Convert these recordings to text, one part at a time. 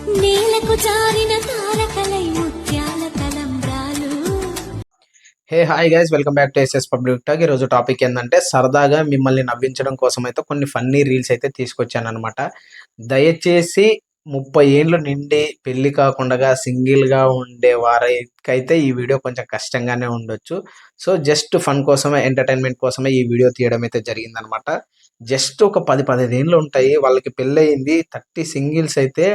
నేలకు జారిన తారకలై ముత్యాల తలంబ్రాలు hey hi guys welcome back to SS public talk ఈరోజు టాపిక్ ఏంటంటే సరదాగా మిమ్మల్ని నవ్వించడం కోసం అయితే కొన్ని ఫన్నీ రీల్స్ అయితే తీసుకొచ్చాను అనమాట దయచేసి ముప్పై ఏండ్లు నిండి పెళ్ళి కాకుండా సింగిల్గా ఉండే వారికైతే ఈ వీడియో కొంచెం కష్టంగానే ఉండొచ్చు. సో జస్ట్ ఫన్ కోసమే ఎంటర్టైన్మెంట్ కోసమే ఈ వీడియో తీయడం అయితే జరిగిందనమాట జస్ట్ ఒక పది పదిహేను ఏళ్ళు ఉంటాయి వాళ్ళకి పెళ్ళయింది థర్టీ సింగిల్స్ అయితే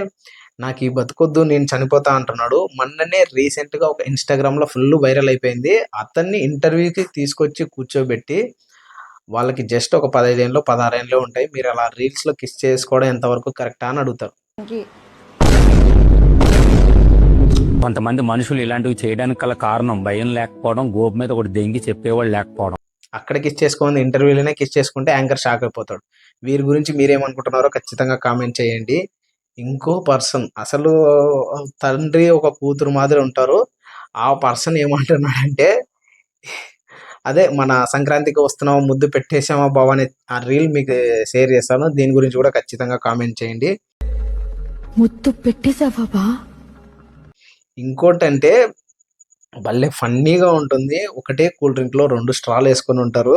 నాకు ఈ బతుకొద్దు నేను చనిపోతా అంటున్నాడు. మొన్ననే రీసెంట్గా ఒక ఇన్స్టాగ్రామ్లో ఫుల్ వైరల్ అయిపోయింది. అతన్ని ఇంటర్వ్యూకి తీసుకొచ్చి కూర్చోబెట్టి వాళ్ళకి జస్ట్ ఒక పదహైదేళ్ళు పదహారేళ్ళు ఉంటాయి. మీరు అలా రీల్స్లో కిస్ చేసుకోవడం ఎంతవరకు కరెక్టా అని అడుగుతారు. కొంతమంది మనుషులు ఇలాంటివి చేయడానికి గల కారణం భయం లేకపోవడం గోపు మీద ఒకటి దెంగి చెప్పేవాళ్ళు లేకపోవడం. అక్కడ కిస్ చేసుకుంది ఇంటర్వ్యూలోనే కిస్ చేసుకుంటే యాంకర్ షాక్ అయిపోతాడు. వీరి గురించి మీరేమనుకుంటున్నారో ఖచ్చితంగా కామెంట్ చేయండి. ఇంకో పర్సన్ అసలు తండ్రి ఒక కూతురు మాదిరి ఉంటారు. ఆ పర్సన్ ఏమంటున్నాడంటే అదే మన సంక్రాంతికి వస్తున్నాం ముద్దు పెట్టేసామా బావ అనే ఆ రీల్ మీకు షేర్ చేస్తాను. దీని గురించి కూడా ఖచ్చితంగా కామెంట్ చేయండి. ముద్దు పెట్టేశావా బా? ఇంకోటి అంటే భలే ఫన్నీగా ఉంటుంది. ఒకటే కూల్ డ్రింక్లో రెండు స్ట్రాలు వేసుకొని ఉంటారు.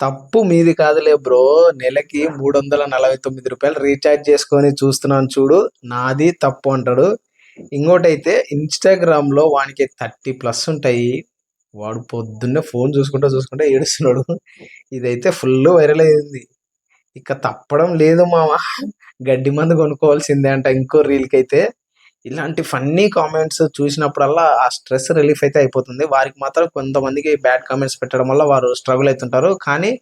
తప్పు మీది కాదులే బ్రో. నెలకి మూడు వందల నలభై తొమ్మిది రూపాయలు రీఛార్జ్ చేసుకొని చూస్తున్నాను చూడు. నాది తప్పు అంటాడు. ఇంకోటైతే ఇన్స్టాగ్రామ్లో వానికి థర్టీ ప్లస్ ఉంటాయి. వాడు పొద్దున్నే ఫోన్ చూసుకుంటా చూసుకుంటూ ఏడుస్తున్నాడు. ఇదైతే ఫుల్ వైరల్ అయింది. ఇక తప్పడం లేదు మామ. గడ్డి మందు కొనుక్కోవాల్సిందే అంట ఇంకో రీల్కి అయితే ఇలాంటి ఫన్నీ కామెంట్స్ చూసినప్పుడల్లా ఆ స్ట్రెస్ రిలీఫ్ అయితే అయిపోతుంది. వారికి మాత్రం కొంతమందికి బ్యాడ్ కామెంట్స్ పెట్టడం వల్ల వారు స్ట్రగుల్ అవుతుంటారు. కానీ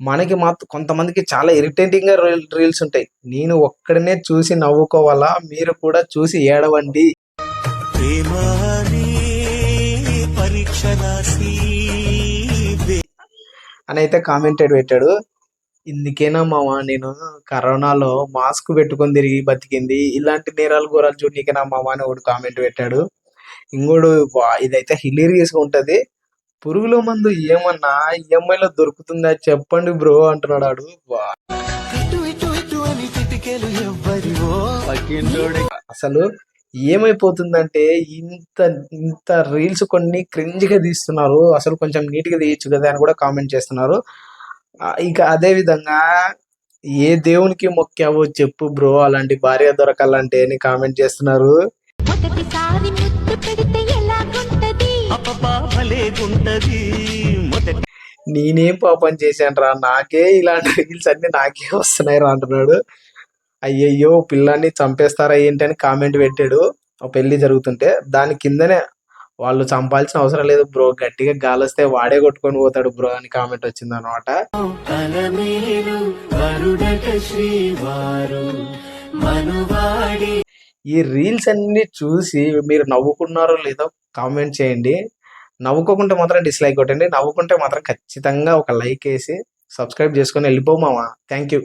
మనకి మాత్రం కొంతమందికి చాలా ఇరిటేటింగ్గా రీల్స్ ఉంటాయి. నేను ఒక్కడనే చూసి నవ్వుకోవాలా? మీరు కూడా చూసి ఏడవండి. అని అయితే కామెంటెడ్ పెట్టాడు. ఇందుకేనా మామ నేను కరోనాలో మాస్క్ పెట్టుకొని తిరిగి బతికింది. ఇలాంటి నేరాలు ఘోరాలు చూడనీకేనా మామ అని ఒకడు కామెంట్ పెట్టాడు. ఇంకోడు వా ఇదైతే హిలీరియస్గా ఉంటది. పురుగుల మందు ఏమన్నా EMI లో దొరుకుతుందా చెప్పండి బ్రో అంటున్నాడు ఆడు. అసలు ఏమైపోతుందంటే ఇంత ఇంత రీల్స్ కొన్ని క్రింజ్గా తీస్తున్నారు. అసలు కొంచెం నీట్గా తీయచ్చు కదా అని కూడా కామెంట్ చేస్తున్నారు. ఇక అదే విధంగా ఏ దేవునికి మొక్కావో చెప్పు బ్రో. అలాంటి భార్య దొరకాలంటే అని కామెంట్ చేస్తున్నారు. నేనేం పాపం చేశాను రా. నాకే ఇలాంటి రీల్స్ అన్ని నాకే వస్తున్నాయి రా అంటున్నాడు. అయ్యయ్యో పిల్లాన్ని చంపేస్తారా ఏంటి అని కామెంట్ పెట్టాడు. ఒక పెళ్ళి జరుగుతుంటే దాని కిందనే వాళ్ళు చంపాల్సిన అవసరం లేదు బ్రో. గట్టిగా గాలిస్తే వాడే కొట్టుకొని పోతాడు బ్రో అని కామెంట్ వచ్చింది అనమాట ఈ రీల్స్ అన్ని చూసి మీరు నవ్వుకున్నారో లేదో కామెంట్ చేయండి. నవ్వుకోకుంటే మాత్రం డిస్లైక్ కొట్టండి నవ్వుకుంటే మాత్రం ఖచ్చితంగా ఒక లైక్ వేసి సబ్స్క్రైబ్ చేసుకొని వెళ్ళిపోమావా థ్యాంక్ యూ